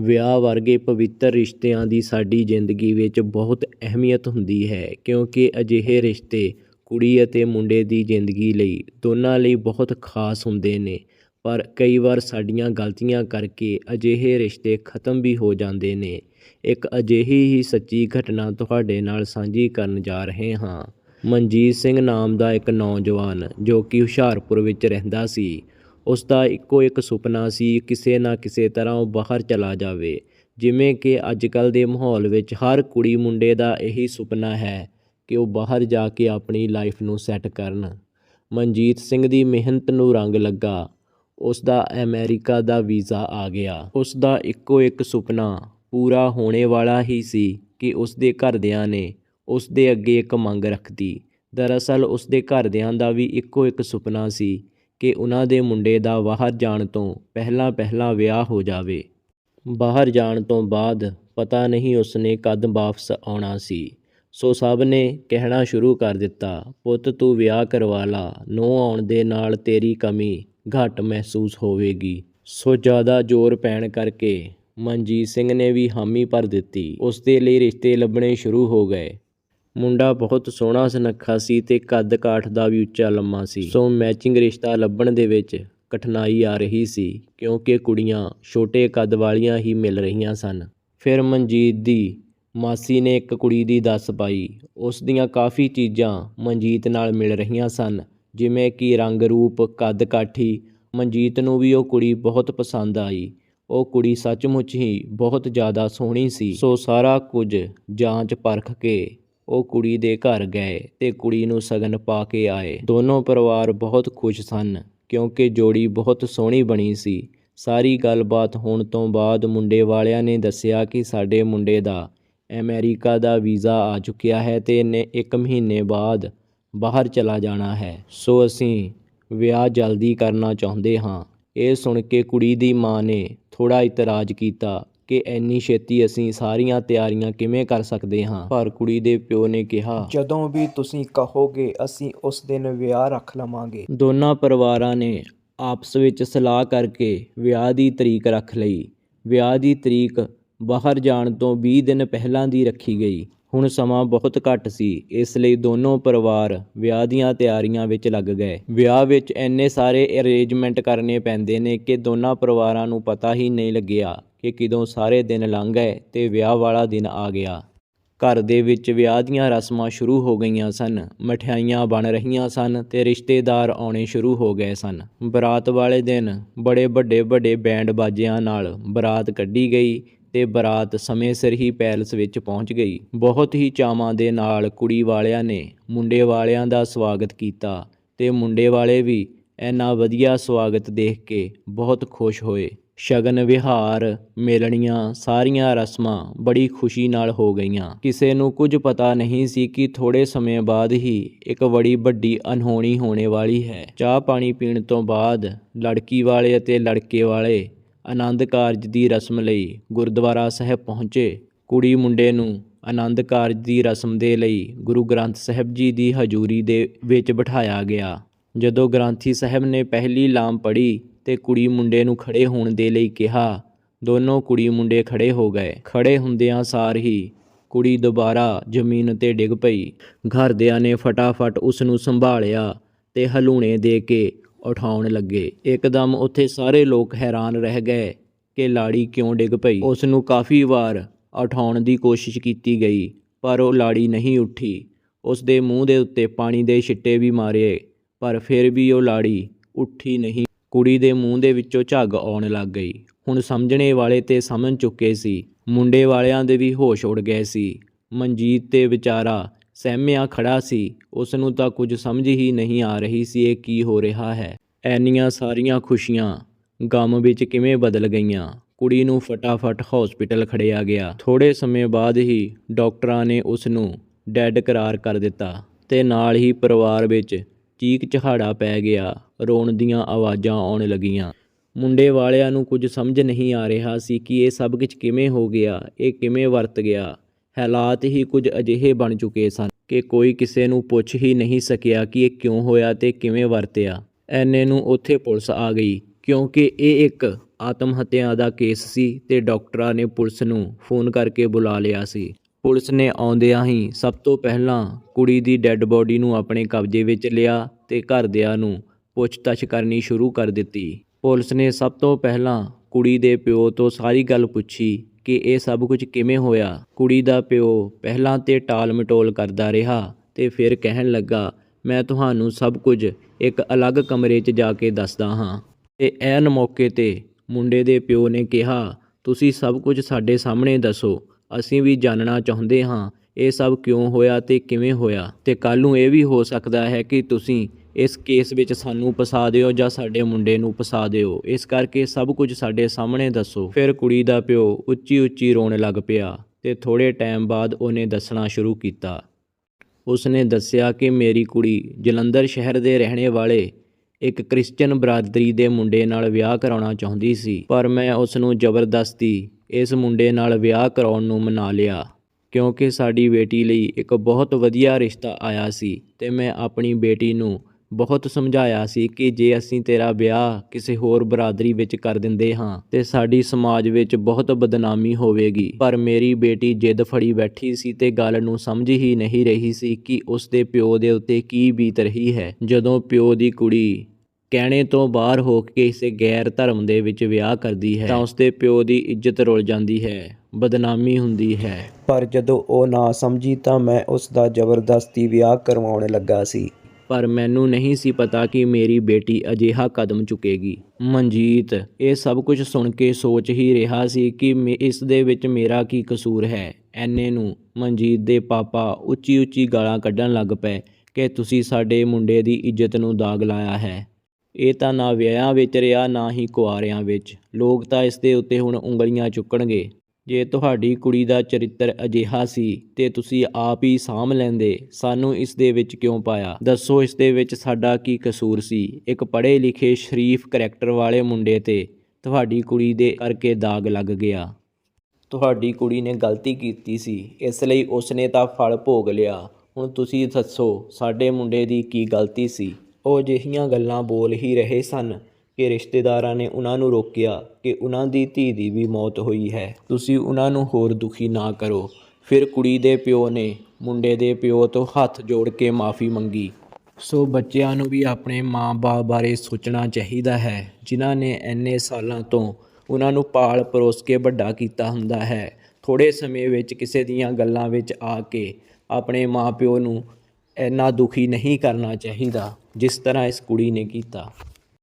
ਵਿਆਹ ਵਰਗੇ ਪਵਿੱਤਰ ਰਿਸ਼ਤਿਆਂ ਦੀ ਸਾਡੀ ਜ਼ਿੰਦਗੀ ਵਿੱਚ ਬਹੁਤ ਅਹਿਮੀਅਤ ਹੁੰਦੀ ਹੈ, ਕਿਉਂਕਿ ਅਜਿਹੇ ਰਿਸ਼ਤੇ ਕੁੜੀ ਅਤੇ ਮੁੰਡੇ ਦੀ ਜ਼ਿੰਦਗੀ ਲਈ ਦੋਨਾਂ ਲਈ ਬਹੁਤ ਖਾਸ ਹੁੰਦੇ ਨੇ। ਪਰ ਕਈ ਵਾਰ ਸਾਡੀਆਂ ਗਲਤੀਆਂ ਕਰਕੇ ਅਜਿਹੇ ਰਿਸ਼ਤੇ ਖਤਮ ਵੀ ਹੋ ਜਾਂਦੇ ਨੇ। ਇੱਕ ਅਜਿਹੀ ਹੀ ਸੱਚੀ ਘਟਨਾ ਤੁਹਾਡੇ ਨਾਲ ਸਾਂਝੀ ਕਰਨ ਜਾ ਰਹੇ ਹਾਂ। ਮਨਜੀਤ ਸਿੰਘ ਨਾਮ ਦਾ ਇੱਕ ਨੌਜਵਾਨ ਜੋ ਕਿ ਹੁਸ਼ਿਆਰਪੁਰ ਵਿੱਚ ਰਹਿੰਦਾ ਸੀ। ਉਸ ਦਾ ਇੱਕੋ ਇੱਕ ਸੁਪਨਾ ਸੀ, ਕਿਸੇ ਨਾ ਕਿਸੇ ਤਰ੍ਹਾਂ ਉਹ ਬਾਹਰ ਚਲਾ ਜਾਵੇ। ਜਿਵੇਂ ਕਿ ਅੱਜ ਕੱਲ੍ਹ ਦੇ ਮਾਹੌਲ ਵਿੱਚ ਹਰ ਕੁੜੀ ਮੁੰਡੇ ਦਾ ਇਹੀ ਸੁਪਨਾ ਹੈ ਕਿ ਉਹ ਬਾਹਰ ਜਾ ਕੇ ਆਪਣੀ ਲਾਈਫ ਨੂੰ ਸੈੱਟ ਕਰਨ। ਮਨਜੀਤ ਸਿੰਘ ਦੀ ਮਿਹਨਤ ਨੂੰ ਰੰਗ ਲੱਗਾ। ਉਸ ਦਾ ਅਮਰੀਕਾ ਦਾ ਵੀਜ਼ਾ ਆ ਗਿਆ। ਉਸ ਦਾ ਇੱਕੋ ਇੱਕ ਸੁਪਨਾ ਪੂਰਾ ਹੋਣੇ ਵਾਲਾ ਹੀ ਸੀ ਕਿ ਉਸ ਦੇ ਘਰਦਿਆਂ ਨੇ ਉਸ ਦੇ ਅੱਗੇ ਇੱਕ ਮੰਗ ਰੱਖਤੀ। ਦਰਅਸਲ ਉਸ ਦੇ ਘਰਦਿਆਂ ਦਾ ਵੀ ਇੱਕੋ ਇੱਕ ਸੁਪਨਾ ਸੀ ਕਿ ਉਹਨਾਂ ਦੇ ਮੁੰਡੇ ਦਾ ਬਾਹਰ ਜਾਣ ਤੋਂ ਪਹਿਲਾਂ ਪਹਿਲਾਂ ਵਿਆਹ ਹੋ ਜਾਵੇ। ਬਾਹਰ ਜਾਣ ਤੋਂ ਬਾਅਦ ਪਤਾ ਨਹੀਂ ਉਸਨੇ ਕਦ ਵਾਪਸ ਆਉਣਾ ਸੀ। ਸੋ ਸਭ ਨੇ ਕਹਿਣਾ ਸ਼ੁਰੂ ਕਰ ਦਿੱਤਾ, ਪੁੱਤ, ਤੂੰ ਵਿਆਹ ਕਰਵਾ ਲਾ ਨੋ ਆਉਣ ਦੇ ਨਾਲ ਤੇਰੀ ਕਮੀ ਘੱਟ ਮਹਿਸੂਸ ਹੋਵੇਗੀ। ਸੋ ਜ਼ਿਆਦਾ ਜ਼ੋਰ ਪੈਣ ਕਰਕੇ ਮਨਜੀਤ ਸਿੰਘ ਨੇ ਵੀ ਹਾਮੀ ਭਰ ਦਿੱਤੀ। ਉਸ ਦੇ ਲਈ ਰਿਸ਼ਤੇ ਲੱਭਣੇ ਸ਼ੁਰੂ ਹੋ ਗਏ। ਮੁੰਡਾ ਬਹੁਤ ਸੋਹਣਾ, ਸੁਨੱਖਾ ਸੀ ਤੇ ਕੱਦ ਕਾਠ ਦਾ ਵੀ ਉੱਚਾ ਲੰਮਾ ਸੀ। ਸੋ ਮੈਚਿੰਗ ਰਿਸ਼ਤਾ ਲੱਭਣ ਦੇ ਵਿੱਚ ਕਠਿਨਾਈ ਆ ਰਹੀ ਸੀ, ਕਿਉਂਕਿ ਕੁੜੀਆਂ ਛੋਟੇ ਕੱਦ ਵਾਲੀਆਂ ਹੀ ਮਿਲ ਰਹੀਆਂ ਸਨ। ਫਿਰ ਮਨਜੀਤ ਦੀ ਮਾਸੀ ਨੇ ਇੱਕ ਕੁੜੀ ਦੀ ਦੱਸ ਪਾਈ। ਉਸ ਦੀਆਂ ਕਾਫੀ ਚੀਜ਼ਾਂ ਮਨਜੀਤ ਨਾਲ ਮਿਲ ਰਹੀਆਂ ਸਨ, ਜਿਵੇਂ ਕਿ ਰੰਗ ਰੂਪ, ਕੱਦ ਕਾਠੀ। ਮਨਜੀਤ ਨੂੰ ਵੀ ਉਹ ਕੁੜੀ ਬਹੁਤ ਪਸੰਦ ਆਈ। ਉਹ ਕੁੜੀ ਸੱਚਮੁੱਚ ਹੀ ਬਹੁਤ ਜ਼ਿਆਦਾ ਸੋਹਣੀ ਸੀ। ਸੋ ਸਾਰਾ ਕੁਝ ਜਾਂਚ ਪਰਖ ਕੇ ਉਹ ਕੁੜੀ ਦੇ ਘਰ ਗਏ ਤੇ ਕੁੜੀ ਨੂੰ ਸਗਨ ਪਾ ਕੇ ਆਏ। ਦੋਨੋਂ ਪਰਿਵਾਰ ਬਹੁਤ ਖੁਸ਼ ਸਨ, ਕਿਉਂਕਿ ਜੋੜੀ ਬਹੁਤ ਸੋਹਣੀ ਬਣੀ ਸੀ। ਸਾਰੀ ਗੱਲਬਾਤ ਹੋਣ ਤੋਂ ਬਾਅਦ ਮੁੰਡੇ ਵਾਲਿਆਂ ਨੇ ਦੱਸਿਆ ਕਿ ਸਾਡੇ ਮੁੰਡੇ ਦਾ ਅਮਰੀਕਾ ਦਾ ਵੀਜ਼ਾ ਆ ਚੁੱਕਿਆ ਹੈ ਤੇ ਇਹਨੇ 1 ਮਹੀਨੇ ਬਾਅਦ ਬਾਹਰ ਚਲਾ ਜਾਣਾ ਹੈ। ਸੋ ਅਸੀਂ ਵਿਆਹ ਜਲਦੀ ਕਰਨਾ ਚਾਹੁੰਦੇ ਹਾਂ। ਇਹ ਸੁਣ ਕੇ ਕੁੜੀ ਦੀ ਮਾਂ ਨੇ ਥੋੜਾ ਇਤਰਾਜ਼ ਕੀਤਾ ਕਿ ਇੰਨੀ ਛੇਤੀ ਅਸੀਂ ਸਾਰੀਆਂ ਤਿਆਰੀਆਂ ਕਿਵੇਂ ਕਰ ਸਕਦੇ ਹਾਂ? ਪਰ ਕੁੜੀ ਦੇ ਪਿਓ ਨੇ ਕਿਹਾ ਜਦੋਂ ਵੀ ਤੁਸੀਂ ਕਹੋਗੇ ਅਸੀਂ ਉਸ ਦਿਨ ਵਿਆਹ ਰੱਖ ਲਵਾਂਗੇ। ਦੋਨਾਂ ਪਰਿਵਾਰਾਂ ਨੇ ਆਪਸ ਵਿੱਚ ਸਲਾਹ ਕਰਕੇ ਵਿਆਹ ਦੀ ਤਰੀਕ ਰੱਖ ਲਈ। ਵਿਆਹ ਦੀ ਤਰੀਕ ਬਾਹਰ ਜਾਣ ਤੋਂ 20 ਦਿਨ ਪਹਿਲਾਂ ਦੀ ਰੱਖੀ ਗਈ। ਹੁਣ ਸਮਾਂ ਬਹੁਤ ਘੱਟ ਸੀ। ਇਸ ਲਈ ਦੋਨੋਂ ਪਰਿਵਾਰ ਵਿਆਹ ਦੀਆਂ ਤਿਆਰੀਆਂ ਵਿੱਚ ਲੱਗ ਗਏ। ਵਿਆਹ ਵਿੱਚ ਇੰਨੇ ਸਾਰੇ ਅਰੇਂਜਮੈਂਟ ਕਰਨੇ ਪੈਂਦੇ ਨੇ ਕਿ ਦੋਨਾਂ ਪਰਿਵਾਰਾਂ ਨੂੰ ਪਤਾ ਹੀ ਨਹੀਂ ਲੱਗਿਆ ਕਿ ਕਿਦੋਂ ਸਾਰੇ ਦਿਨ ਲੰਘ ਗਏ ਤੇ ਵਿਆਹ ਵਾਲਾ ਦਿਨ ਆ ਗਿਆ। ਘਰ ਦੇ ਵਿੱਚ ਵਿਆਹ ਦੀਆਂ ਰਸਮਾਂ ਸ਼ੁਰੂ ਹੋ ਗਈਆਂ ਸਨ। ਮਠਿਆਈਆਂ ਬਣ ਰਹੀਆਂ ਸਨ ਤੇ ਰਿਸ਼ਤੇਦਾਰ ਆਉਣੇ ਸ਼ੁਰੂ ਹੋ ਗਏ ਸਨ। ਬਰਾਤ ਵਾਲੇ ਦਿਨ ਬੜੇ ਵੱਡੇ ਵੱਡੇ ਬੈਂਡ ਬਾਜਿਆਂ ਨਾਲ ਬਰਾਤ ਕੱਢੀ ਗਈ ਤੇ ਬਰਾਤ ਸਮੇਂ ਸਿਰ ਹੀ ਪੈਲਸ ਵਿੱਚ ਪਹੁੰਚ ਗਈ। ਬਹੁਤ ਹੀ ਚਾਵਾਂ ਦੇ ਨਾਲ ਕੁੜੀ ਵਾਲਿਆਂ ਨੇ ਮੁੰਡੇ ਵਾਲਿਆਂ ਦਾ ਸਵਾਗਤ ਕੀਤਾ ਤੇ ਮੁੰਡੇ ਵਾਲੇ ਵੀ ਇੰਨਾ ਵਧੀਆ ਸਵਾਗਤ ਦੇਖ ਕੇ ਬਹੁਤ ਖੁਸ਼ ਹੋਏ। ਸ਼ਗਨ, ਵਿਹਾਰ, ਮਿਲਣੀਆਂ ਸਾਰੀਆਂ ਰਸਮਾਂ ਬੜੀ ਖੁਸ਼ੀ ਨਾਲ ਹੋ ਗਈਆਂ। ਕਿਸੇ ਨੂੰ ਕੁਝ ਪਤਾ ਨਹੀਂ ਸੀ ਕਿ ਥੋੜੇ ਸਮੇਂ ਬਾਅਦ ਹੀ ਇੱਕ ਬੜੀ ਵੱਡੀ ਅਨਹੋਣੀ ਹੋਣੇ ਵਾਲੀ ਹੈ। ਚਾਹ ਪਾਣੀ ਪੀਣ ਤੋਂ ਬਾਅਦ ਲੜਕੀ ਵਾਲੇ ਅਤੇ ਲੜਕੇ ਵਾਲੇ ਆਨੰਦ ਕਾਰਜ ਦੀ ਰਸਮ ਲਈ ਗੁਰਦੁਆਰਾ ਸਾਹਿਬ ਪਹੁੰਚੇ। ਕੁੜੀ ਮੁੰਡੇ ਨੂੰ ਆਨੰਦ ਕਾਰਜ ਦੀ ਰਸਮ ਦੇ ਲਈ ਗੁਰੂ ਗ੍ਰੰਥ ਸਾਹਿਬ ਜੀ ਦੀ ਹਜ਼ੂਰੀ ਦੇ ਵਿੱਚ ਬਿਠਾਇਆ ਗਿਆ। ਜਦੋਂ ਗ੍ਰੰਥੀ ਸਾਹਿਬ ਨੇ ਪਹਿਲੀ ਲਾਮ ਪੜ੍ਹੀ ਤੇ ਕੁੜੀ ਮੁੰਡੇ ਨੂੰ ਖੜੇ ਹੋਣ ਦੇ ਲਈ ਕਿਹਾ, ਦੋਨੋਂ ਕੁੜੀ ਮੁੰਡੇ ਖੜੇ ਹੋ ਗਏ। ਖੜੇ ਹੁੰਦਿਆਂ ਸਾਰ ਹੀ ਕੁੜੀ ਦੁਬਾਰਾ ਜ਼ਮੀਨ ਤੇ ਡਿੱਗ ਪਈ। ਘਰਦਿਆਂ ਨੇ ਫਟਾਫਟ ਉਸ ਨੂੰ ਸੰਭਾਲਿਆ ਤੇ ਹਲੂਣੇ ਦੇ ਕੇ ਉਠਾਉਣ ਲੱਗੇ। ਇੱਕਦਮ ਉੱਥੇ ਸਾਰੇ ਲੋਕ ਹੈਰਾਨ ਰਹਿ ਗਏ ਕਿ ਲਾੜੀ ਕਿਉਂ ਡਿੱਗ ਪਈ। ਉਸ ਨੂੰ ਕਾਫੀ ਵਾਰ ਉਠਾਉਣ ਦੀ ਕੋਸ਼ਿਸ਼ ਕੀਤੀ ਗਈ, ਪਰ ਉਹ ਲਾੜੀ ਨਹੀਂ ਉੱਠੀ। ਉਸ ਦੇ ਮੂੰਹ ਦੇ ਉੱਤੇ ਪਾਣੀ ਦੇ ਛਿੱਟੇ ਵੀ ਮਾਰੇ, ਪਰ ਫਿਰ ਵੀ ਉਹ ਲਾੜੀ ਉੱਠੀ ਨਹੀਂ। ਕੁੜੀ ਦੇ ਮੂੰਹ ਦੇ ਵਿੱਚੋਂ ਝੱਗ ਆਉਣ ਲੱਗ ਗਈ। ਹੁਣ ਸਮਝਣੇ ਵਾਲੇ ਤੇ ਸਮਝ ਚੁੱਕੇ ਸੀ। ਮੁੰਡੇ ਵਾਲਿਆਂ ਦੇ ਵੀ ਹੋਸ਼ ਉੜ ਗਏ ਸੀ। ਮਨਜੀਤ ਤੇ ਵਿਚਾਰਾ ਸਹਿਮਿਆ ਖੜਾ ਸੀ। ਉਸ ਨੂੰ ਤਾਂ ਕੁਝ ਸਮਝ ਹੀ ਨਹੀਂ ਆ ਰਹੀ ਸੀ ਇਹ ਕੀ ਹੋ ਰਿਹਾ ਹੈ। ਐਨੀਆਂ ਸਾਰੀਆਂ ਖੁਸ਼ੀਆਂ ਗਮ ਵਿੱਚ ਕਿਵੇਂ ਬਦਲ ਗਈਆਂ। ਕੁੜੀ ਨੂੰ ਫਟਾਫਟ ਹਸਪੀਟਲ ਖੜਿਆ ਗਿਆ। ਥੋੜੇ ਸਮੇਂ ਬਾਅਦ ਹੀ ਡਾਕਟਰਾਂ ਨੇ ਉਸ ਨੂੰ ਡੈੱਡ ਕਰਾਰ ਕਰ ਦਿੱਤਾ ਤੇ ਨਾਲ ਹੀ ਪਰਿਵਾਰ ਵਿੱਚ ਚੀਕ ਚਹਾੜਾ ਪੈ ਗਿਆ। ਰੋਣ ਦੀਆਂ ਆਵਾਜ਼ਾਂ ਆਉਣ ਲੱਗੀਆਂ। ਮੁੰਡੇ ਵਾਲਿਆਂ ਨੂੰ ਕੁਝ ਸਮਝ ਨਹੀਂ ਆ ਰਿਹਾ ਸੀ ਕਿ ਇਹ ਸਭ ਕੁਝ ਕਿਵੇਂ ਹੋ ਗਿਆ, ਇਹ ਕਿਵੇਂ ਵਰਤ ਗਿਆ। ਹਾਲਾਤ ਹੀ ਕੁਝ ਅਜਿਹੇ ਬਣ ਚੁੱਕੇ ਸਨ ਕਿ ਕੋਈ ਕਿਸੇ ਨੂੰ ਪੁੱਛ ਹੀ ਨਹੀਂ ਸਕਿਆ ਕਿ ਇਹ ਕਿਉਂ ਹੋਇਆ ਤੇ ਕਿਵੇਂ ਵਰਤਿਆ। ਐਨੇ ਨੂੰ ਉੱਥੇ ਪੁਲਿਸ ਆ ਗਈ, ਕਿਉਂਕਿ ਇਹ ਇੱਕ ਆਤਮ ਹੱਤਿਆ ਦਾ ਕੇਸ ਸੀ ਤੇ ਡਾਕਟਰਾਂ ਨੇ ਪੁਲਿਸ ਨੂੰ ਫੋਨ ਕਰਕੇ ਬੁਲਾ ਲਿਆ ਸੀ। ਪੁਲਿਸ ਨੇ ਆਉਂਦਿਆਂ ਹੀ ਸਭ ਤੋਂ ਪਹਿਲਾਂ ਕੁੜੀ ਦੀ ਡੈੱਡ ਬੋਡੀ ਨੂੰ ਆਪਣੇ ਕਬਜ਼ੇ ਵਿੱਚ ਲਿਆ ਤੇ ਘਰਦਿਆਂ ਨੂੰ ਪੁੱਛਤਛ ਕਰਨੀ ਸ਼ੁਰੂ ਕਰ ਦਿੱਤੀ। ਪੁਲਿਸ ਨੇ ਸਭ ਤੋਂ ਪਹਿਲਾਂ ਕੁੜੀ ਦੇ ਪਿਓ ਤੋਂ ਸਾਰੀ ਗੱਲ ਪੁੱਛੀ ਕਿ ਇਹ ਸਭ ਕੁਝ ਕਿਵੇਂ ਹੋਇਆ? ਕੁੜੀ ਦਾ ਪਿਓ ਪਹਿਲਾਂ ਤੇ ਟਾਲ ਮਟੋਲ ਕਰਦਾ ਰਿਹਾ ਤੇ ਫਿਰ ਕਹਿਣ ਲੱਗਾ, ਮੈਂ ਤੁਹਾਨੂੰ ਸਭ ਕੁਝ ਇੱਕ ਅਲੱਗ ਕਮਰੇ 'ਚ ਜਾ ਕੇ ਦੱਸਦਾ ਹਾਂ। ਤੇ ਐਨ ਮੌਕੇ ਤੇ ਮੁੰਡੇ ਦੇ ਪਿਓ ਨੇ ਕਿਹਾ, ਤੁਸੀਂ ਸਭ ਕੁਝ ਸਾਡੇ ਸਾਹਮਣੇ ਦੱਸੋ। ਅਸੀਂ ਵੀ ਜਾਣਨਾ ਚਾਹੁੰਦੇ ਹਾਂ, ਇਹ ਸਭ ਕਿਉਂ ਹੋਇਆ ਤੇ ਕਿਵੇਂ ਹੋਇਆ? ਤੇ ਕੱਲ ਨੂੰ ਇਹ ਵੀ ਹੋ ਸਕਦਾ ਹੈ ਕਿ ਤੁਸੀਂ ਇਸ ਕੇਸ ਵਿੱਚ ਸਾਨੂੰ ਫਸਾ ਦਿਓ ਜਾਂ ਸਾਡੇ ਮੁੰਡੇ ਨੂੰ ਫਸਾ ਦਿਓ। ਇਸ ਕਰਕੇ ਸਭ ਕੁਝ ਸਾਡੇ ਸਾਹਮਣੇ ਦੱਸੋ। ਫਿਰ ਕੁੜੀ ਦਾ ਪਿਓ ਉੱਚੀ ਉੱਚੀ ਰੋਣ ਲੱਗ ਪਿਆ ਤੇ ਥੋੜੇ ਟਾਈਮ ਬਾਅਦ ਉਹਨੇ ਦੱਸਣਾ ਸ਼ੁਰੂ ਕੀਤਾ। ਉਸਨੇ ਦੱਸਿਆ ਕਿ ਮੇਰੀ ਕੁੜੀ ਜਲੰਧਰ ਸ਼ਹਿਰ ਦੇ ਰਹਿਣੇ ਵਾਲੇ ਇੱਕ ਕ੍ਰਿਸਚੀਅਨ ਬਰਾਦਰੀ ਦੇ ਮੁੰਡੇ ਨਾਲ ਵਿਆਹ ਕਰਾਉਣਾ ਚਾਹੁੰਦੀ ਸੀ, ਪਰ ਮੈਂ ਉਸ ਨੂੰ ਜ਼ਬਰਦਸਤੀ ਇਸ ਮੁੰਡੇ ਨਾਲ ਵਿਆਹ ਕਰਾਉਣ ਨੂੰ ਮਨਾ ਲਿਆ, ਕਿਉਂਕਿ ਸਾਡੀ ਬੇਟੀ ਲਈ ਇੱਕ ਬਹੁਤ ਵਧੀਆ ਰਿਸ਼ਤਾ ਆਇਆ ਸੀ ਤੇ ਮੈਂ ਆਪਣੀ ਬੇਟੀ ਨੂੰ ਬਹੁਤ ਸਮਝਾਇਆ ਸੀ ਕਿ ਜੇ ਅਸੀਂ ਤੇਰਾ ਵਿਆਹ ਕਿਸੇ ਹੋਰ ਬਰਾਦਰੀ ਵਿੱਚ ਕਰ ਦਿੰਦੇ ਹਾਂ, ਤੇ ਸਾਡੀ ਸਮਾਜ ਵਿੱਚ ਬਹੁਤ ਬਦਨਾਮੀ ਹੋਵੇਗੀ। ਪਰ ਮੇਰੀ ਬੇਟੀ ਜਿੱਦ ਫੜੀ ਬੈਠੀ ਸੀ ਤੇ ਗੱਲ ਨੂੰ ਸਮਝ ਹੀ ਨਹੀਂ ਰਹੀ ਸੀ ਕਿ ਉਸ ਦੇ ਪਿਓ ਦੇ ਉੱਤੇ ਕੀ ਬੀਤ ਰਹੀ ਹੈ। ਜਦੋਂ ਪਿਓ ਦੀ ਕੁੜੀ ਕਹਿਣੇ ਤੋਂ ਬਾਹਰ ਹੋ ਕੇ ਕਿਸੇ ਗੈਰ ਧਰਮ ਦੇ ਵਿੱਚ ਵਿਆਹ ਕਰਦੀ ਹੈ, ਤਾਂ ਉਸਦੇ ਪਿਓ ਦੀ ਇੱਜ਼ਤ ਰੁਲ ਜਾਂਦੀ ਹੈ, ਬਦਨਾਮੀ ਹੁੰਦੀ ਹੈ। ਪਰ ਜਦੋਂ ਉਹ ਨਾ ਸਮਝੀ ਤਾਂ ਮੈਂ ਉਸ ਦਾ ਜ਼ਬਰਦਸਤੀ ਵਿਆਹ ਕਰਵਾਉਣ ਲੱਗਾ ਸੀ। ਪਰ ਮੈਨੂੰ ਨਹੀਂ ਸੀ ਪਤਾ ਕਿ ਮੇਰੀ ਬੇਟੀ ਅਜਿਹਾ ਕਦਮ ਚੁੱਕੇਗੀ। ਮਨਜੀਤ, ਇਹ ਸਭ ਕੁਝ ਸੁਣ ਕੇ ਸੋਚ ਹੀ ਰਿਹਾ ਸੀ ਕਿ ਮੇ- ਇਸ ਦੇ ਵਿੱਚ ਮੇਰਾ ਕੀ ਕਸੂਰ ਹੈ। ਐਨੇ ਨੂੰ ਮਨਜੀਤ ਦੇ ਪਾਪਾ ਉੱਚੀ ਉੱਚੀ ਗਾਲਾਂ ਕੱਢਣ ਲੱਗ ਪਏ ਕਿ ਤੁਸੀਂ ਸਾਡੇ ਮੁੰਡੇ ਦੀ ਇੱਜ਼ਤ ਨੂੰ ਦਾਗ ਲਾਇਆ ਹੈ। ਇਹ ਤਾਂ ਨਾ ਵਿਆਹਾਂ ਵਿੱਚ ਰਿਹਾ, ਨਾ ਹੀ ਕੁਆਰਿਆਂ ਵਿੱਚ। ਲੋਕ ਤਾਂ ਇਸ ਦੇ ਉੱਤੇ ਹੁਣ ਉਂਗਲੀਆਂ ਚੁੱਕਣਗੇ। ਜੇ ਤੁਹਾਡੀ ਕੁੜੀ ਦਾ ਚਰਿੱਤਰ ਅਜਿਹਾ ਸੀ ਤੇ ਤੁਸੀਂ ਆਪ ਹੀ ਸਾਂਭ ਲੈਂਦੇ, ਸਾਨੂੰ ਇਸ ਦੇ ਵਿੱਚ ਕਿਉਂ ਪਾਇਆ? ਦੱਸੋ ਇਸ ਦੇ ਵਿੱਚ ਸਾਡਾ ਕੀ ਕਸੂਰ ਸੀ? ਇੱਕ ਪੜ੍ਹੇ ਲਿਖੇ ਸ਼ਰੀਫ ਕਰੈਕਟਰ ਵਾਲੇ ਮੁੰਡੇ ਤੇ ਤੁਹਾਡੀ ਕੁੜੀ ਦੇ ਕਰਕੇ ਦਾਗ ਲੱਗ ਗਿਆ। ਤੁਹਾਡੀ ਕੁੜੀ ਨੇ ਗਲਤੀ ਕੀਤੀ ਸੀ, ਇਸ ਲਈ ਉਸਨੇ ਤਾਂ ਫਲ ਭੋਗ ਲਿਆ। ਹੁਣ ਤੁਸੀਂ ਦੱਸੋ, ਸਾਡੇ ਮੁੰਡੇ ਦੀ ਕੀ ਗਲਤੀ ਸੀ? ਉਹ ਅਜਿਹੀਆਂ ਗੱਲਾਂ ਬੋਲ ਹੀ ਰਹੇ ਸਨ। ਕਿ ਰਿਸ਼ਤੇਦਾਰਾਂ ਨੇ ਉਹਨਾਂ ਨੂੰ ਰੋਕਿਆ ਕਿ ਉਹਨਾਂ ਦੀ ਧੀ ਦੀ ਵੀ ਮੌਤ ਹੋਈ ਹੈ। ਤੁਸੀਂ ਉਹਨਾਂ ਨੂੰ ਹੋਰ ਦੁਖੀ ਨਾ ਕਰੋ। ਫਿਰ ਕੁੜੀ ਦੇ ਪਿਓ ਨੇ ਮੁੰਡੇ ਦੇ ਪਿਓ ਤੋਂ ਹੱਥ ਜੋੜ ਕੇ ਮਾਫੀ ਮੰਗੀ। ਸੋ ਬੱਚਿਆਂ ਨੂੰ ਵੀ ਆਪਣੇ ਮਾਂ-ਬਾਪ ਬਾਰੇ ਸੋਚਣਾ ਚਾਹੀਦਾ ਹੈ, ਜਿਨ੍ਹਾਂ ਨੇ ਇੰਨੇ ਸਾਲਾਂ ਤੋਂ ਉਹਨਾਂ ਨੂੰ ਪਾਲ ਪਰੋਸ ਕੇ ਵੱਡਾ ਕੀਤਾ ਹੁੰਦਾ ਹੈ। ਥੋੜੇ ਸਮੇਂ ਵਿੱਚ ਕਿਸੇ ਦੀਆਂ ਗੱਲਾਂ ਵਿੱਚ ਆ ਕੇ ਆਪਣੇ ਮਾਪਿਓ ਨੂੰ ਇੰਨਾ ਦੁਖੀ ਨਹੀਂ ਕਰਨਾ ਚਾਹੀਦਾ, ਜਿਸ ਤਰ੍ਹਾਂ ਇਸ ਕੁੜੀ ਨੇ ਕੀਤਾ।